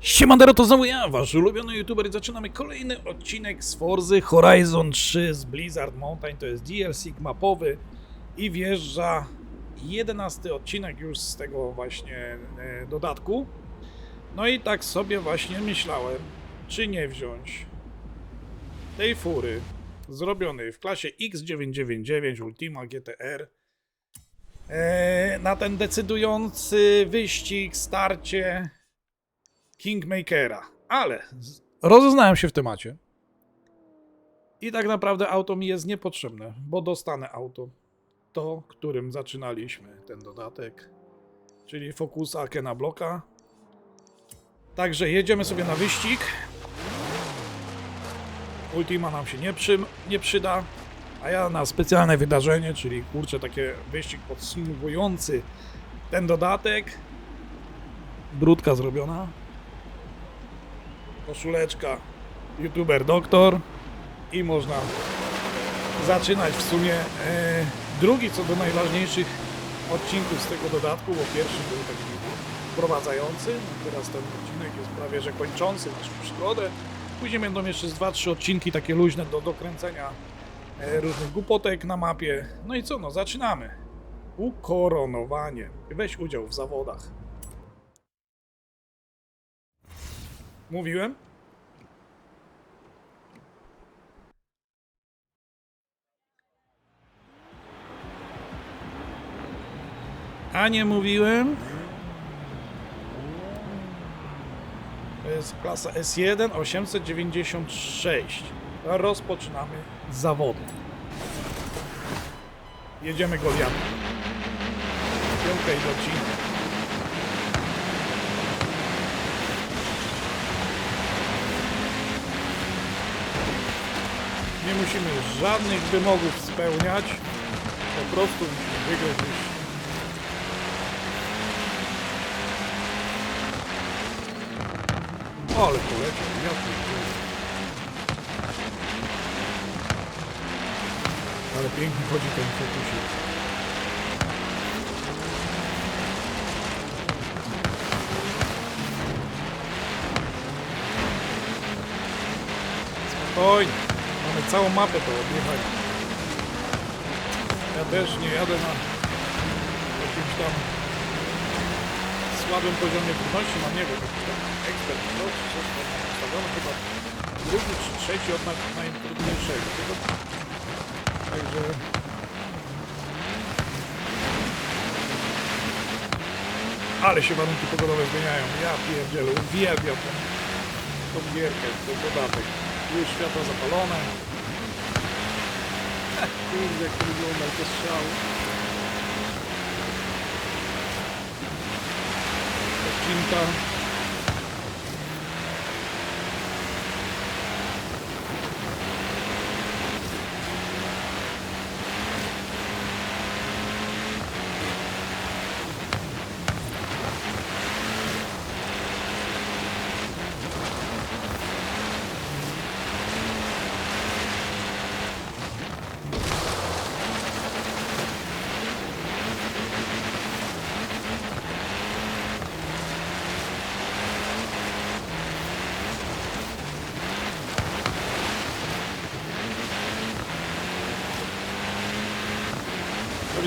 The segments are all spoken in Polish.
Siemandero, to znowu ja, wasz ulubiony youtuber i zaczynamy kolejny odcinek z Forzy Horizon 3 z Blizzard Mountain, to jest DLC mapowy i wjeżdża 11 odcinek już z tego właśnie e, dodatku. No i tak sobie właśnie myślałem, czy nie wziąć tej fury zrobionej w klasie X999 Ultima GTR e, na ten decydujący wyścig, starcie Kingmakera. Ale rozeznałem się w temacie. I tak naprawdę auto mi jest niepotrzebne, bo dostanę auto. To, którym zaczynaliśmy ten dodatek. Czyli Focusa Kena Bloka. Także jedziemy sobie na wyścig. Ultima nam się nie, przy, nie przyda. A ja na specjalne wydarzenie, czyli kurczę, takie wyścig podsumowujący ten dodatek. Brudka zrobiona koszuleczka youtuber doktor i można zaczynać w sumie e, drugi co do najważniejszych odcinków z tego dodatku, bo pierwszy był taki wprowadzający, teraz ten odcinek jest prawie że kończący naszą przygodę. Później będą jeszcze z 2-3 odcinki takie luźne do dokręcenia e, różnych głupotek na mapie. No i co, no zaczynamy. Ukoronowanie. Weź udział w zawodach. Mówiłem? A nie mówiłem? To jest klasa S1 896. Rozpoczynamy zawody. Jedziemy Goliatem. Piątka i Nie musimy żadnych wymogów spełniać. Po prostu musimy wygrać wyścig. Ale poleciał, ja pierdzielę. Ale pięknie chodzi ten fokusik. Spokojnie. Całą mapę do objechania. Ja też nie jadę na jakimś tam słabym poziomie trudności. Mam nie wiem, jakiś tam ekspert czy coś tam chyba drugi czy trzeci od naj- najtrudniejszego. Także ale się warunki pogodowe zmieniają. Ja pierdzielę, uwielbiam tę, tą gierkę, ten dodatek. Już światła zapalone. Kurde, jak to wygląda, to strzał. Odcinka.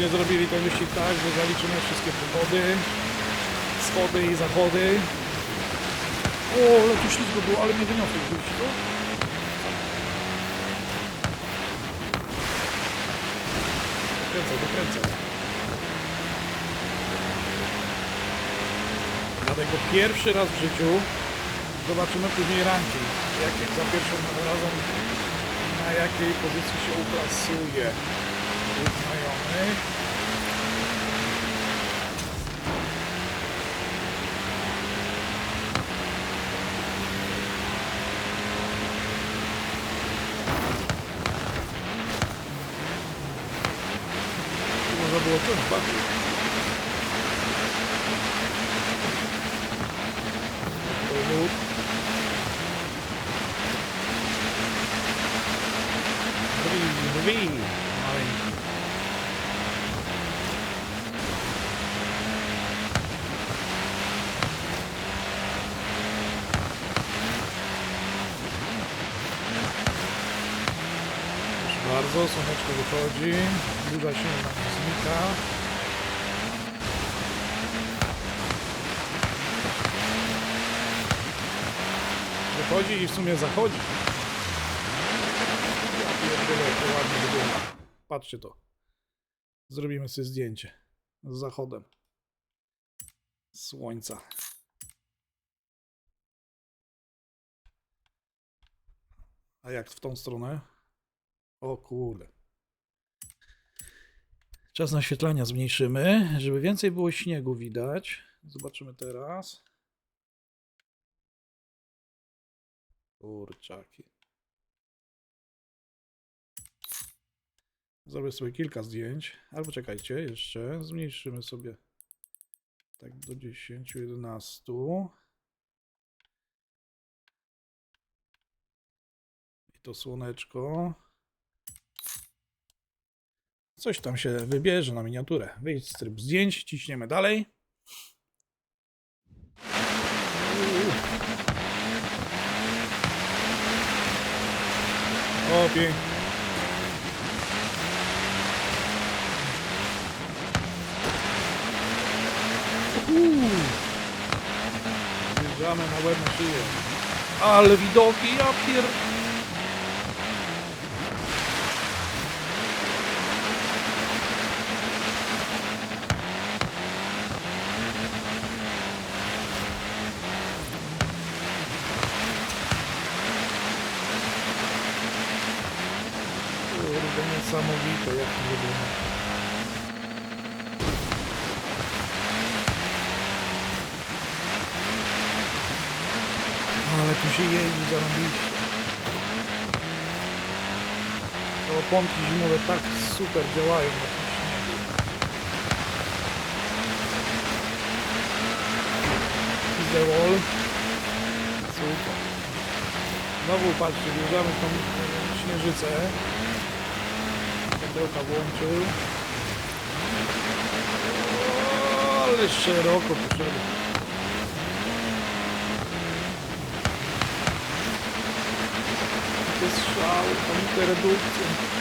Pewnie zrobili ten wyścig tak, że zaliczymy wszystkie pogody, schody i zachody. O, ale tu ślizgo było, ale mnie wyniosło z wyścigu. Dokręcę, dokręcę. Dlatego pierwszy raz w życiu zobaczymy później ranking. Jak, za pierwszym razem na jakiej pozycji się uplasuje znajomych. Można było coś bardziej. Bardzo, słoneczko wychodzi, burza się nam znika. Wychodzi i w sumie zachodzi. Patrzcie to. Zrobimy sobie zdjęcie z zachodem słońca. A jak w tą stronę? O kurde. Czas naświetlania zmniejszymy, żeby więcej było śniegu widać. Zobaczymy teraz. Kurczaki. Zrobię sobie kilka zdjęć. Albo czekajcie, jeszcze zmniejszymy sobie tak do 10, 11. I to słoneczko. Coś tam się wybierze na miniaturę. Wyjdź z tryb zdjęć, ciśniemy dalej. O, pięknie. Uuu. Wjeżdżamy na łeb na szyję. Ale widoki, ja pier... Kurde, niesamowite jak to wygląda. Ale tu się jeździ zarobiście. Te oponki zimowe tak super działają na tym śniegu. The wall. Super. Znowu patrzcie, wjeżdżamy w tą śnieżycę. Pudełka włączył. O, ale szeroko poszedł. To jest szał, tam te redukcje.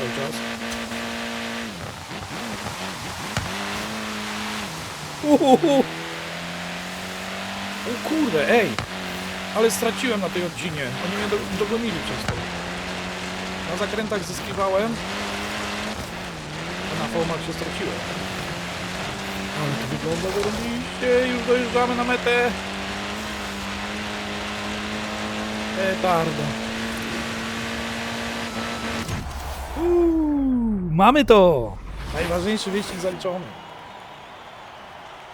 cały czas. Uhuhu. O kurde, ej! Ale straciłem na tej odcinie. Oni mnie do- dogonili przez to. Na zakrętach zyskiwałem, a na formach się straciłem. Ale to wygląda zarobiście. Już dojeżdżamy na metę. Petardo. Uuu, mamy to! Najważniejszy wyścig zaliczony.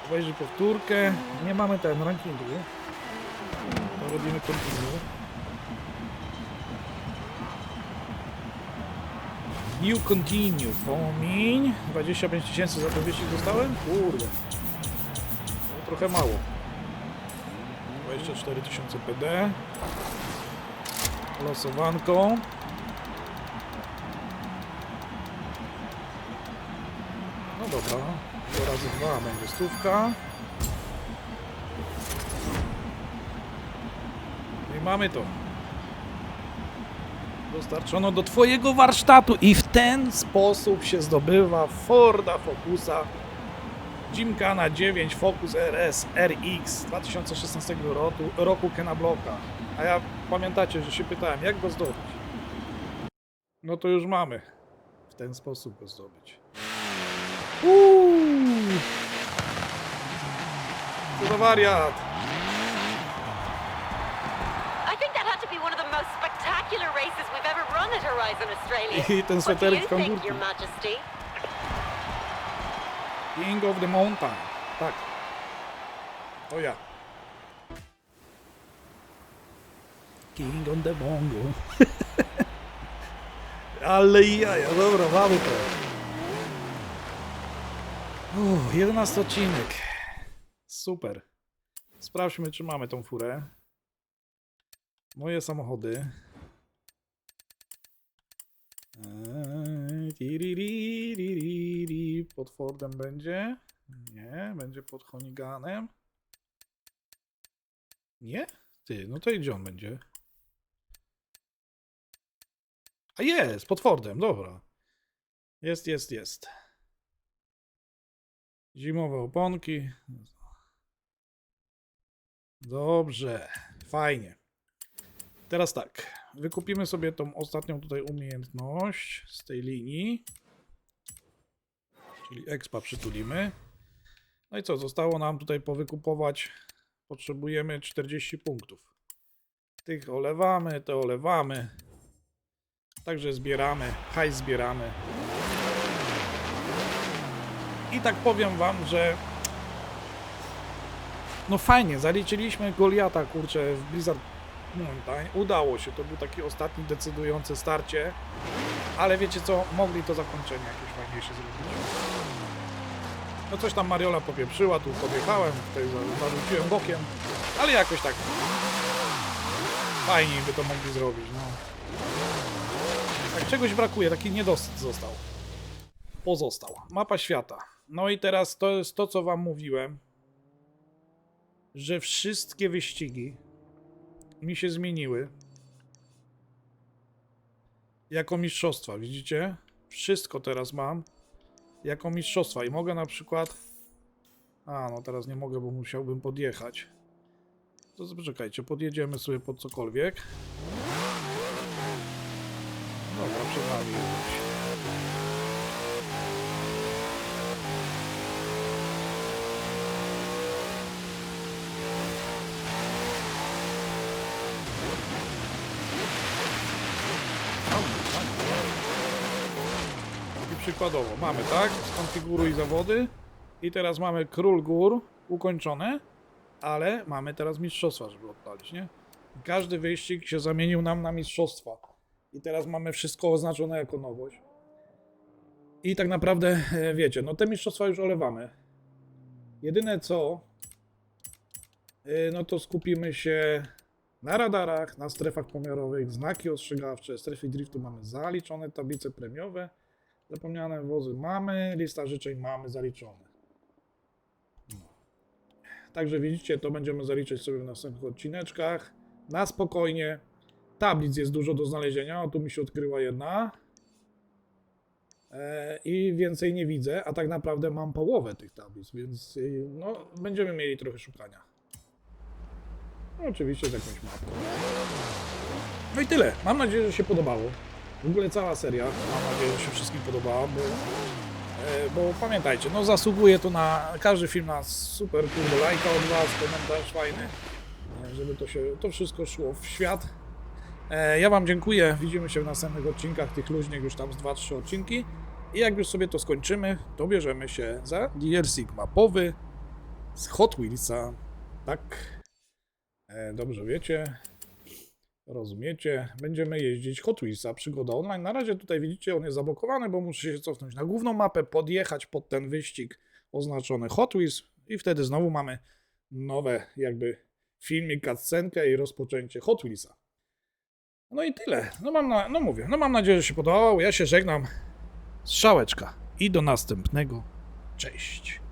Obejrzyj powtórkę. Nie mamy ten rankingu. To robimy continue. New continue. Pomiń. 25 tysięcy za ten wyścig dostałem? Kurde. To trochę mało. 24 tysiące PD. Losowanką. Dobra. To razy dwa będzie stówka. I mamy to. Dostarczono do Twojego warsztatu i w ten sposób się zdobywa Forda Focusa Gymkhana 9 Focus RS RX 2016 roku, roku Kena Blocka. A ja pamiętacie, że się pytałem, jak go zdobyć? No to już mamy. W ten sposób go zdobyć. Uuu. Co za wariat! I think that had to be one of the most spectacular races we've ever run at Horizon Australia. I ten What do you w think, Your kangurku. Majesty? King of the Mountain. Tak. To ja. King on the Bongo. Ale i jaja, dobra, mamy to. Uff, 11 odcinek. Super. Sprawdźmy, czy mamy tą furę. Moje samochody. Eee. Pod Fordem będzie? Nie, będzie pod Honiganem. Nie? Ty, no to i gdzie on będzie? A jest, pod Fordem, dobra. Jest, jest, jest. Zimowe oponki. Dobrze, fajnie. Teraz tak, wykupimy sobie tą ostatnią tutaj umiejętność z tej linii. Czyli expa przytulimy. No i co, zostało nam tutaj powykupować. Potrzebujemy 40 punktów. Tych olewamy, te olewamy. Także zbieramy, hajs zbieramy. I tak powiem wam, że no fajnie, zaliczyliśmy Goliata, kurczę, w Blizzard Mountain. Udało się, to był taki ostatni decydujący starcie. Ale wiecie co, mogli to zakończenie jakieś fajniejsze zrobić. No coś tam Mariola popieprzyła, tu podjechałem, tutaj za- zarzuciłem bokiem, ale jakoś tak fajniej by to mogli zrobić, no. Tak czegoś brakuje, taki niedosyt został. Pozostał. Mapa świata. No i teraz to jest to, co wam mówiłem, że wszystkie wyścigi mi się zmieniły jako mistrzostwa, widzicie? Wszystko teraz mam jako mistrzostwa i mogę na przykład... A, no teraz nie mogę, bo musiałbym podjechać. To poczekajcie, podjedziemy sobie pod cokolwiek. Dobra, przed jesteś. I przykładowo mamy, tak? Skonfiguruj zawody. I teraz mamy król gór ukończone, ale mamy teraz mistrzostwa, żeby odpalić, nie? Każdy wyścig się zamienił nam na mistrzostwa. I teraz mamy wszystko oznaczone jako nowość. I tak naprawdę, e, wiecie, no te mistrzostwa już olewamy. Jedyne co, e, no to skupimy się na radarach, na strefach pomiarowych, znaki ostrzegawcze, strefy driftu mamy zaliczone, tablice premiowe, zapomniane wozy mamy, lista życzeń mamy zaliczone. Także widzicie, to będziemy zaliczać sobie w następnych odcineczkach. Na spokojnie. Tablic jest dużo do znalezienia. O, tu mi się odkryła jedna. E, I więcej nie widzę, a tak naprawdę mam połowę tych tablic, więc y, no, będziemy mieli trochę szukania. No, oczywiście z jakąś mapką. No i tyle. Mam nadzieję, że się podobało. W ogóle cała seria. Mam nadzieję, że się wszystkim podobała, bo, e, bo pamiętajcie, no zasługuje to na każdy film na super kurde lajka od was, komentarz fajny, e, żeby to się, to wszystko szło w świat. E, Ja Wam dziękuję. Widzimy się w następnych odcinkach, tych luźnych już tam z 2-3 odcinki. I jak już sobie to skończymy, to bierzemy się za DLC mapowy z Hot Wheelsa. Tak. Dobrze wiecie. Rozumiecie. Będziemy jeździć Hot Wheelsa, przygoda online. Na razie tutaj widzicie, on jest zablokowany, bo muszę się cofnąć na główną mapę, podjechać pod ten wyścig oznaczony Hot Wheels i wtedy znowu mamy nowe jakby filmik, cutscenkę i rozpoczęcie Hot Wheelsa. No i tyle. No mam, na, no mówię, no mam nadzieję, że się podobało. Ja się żegnam. Strzałeczka. I do następnego. Cześć.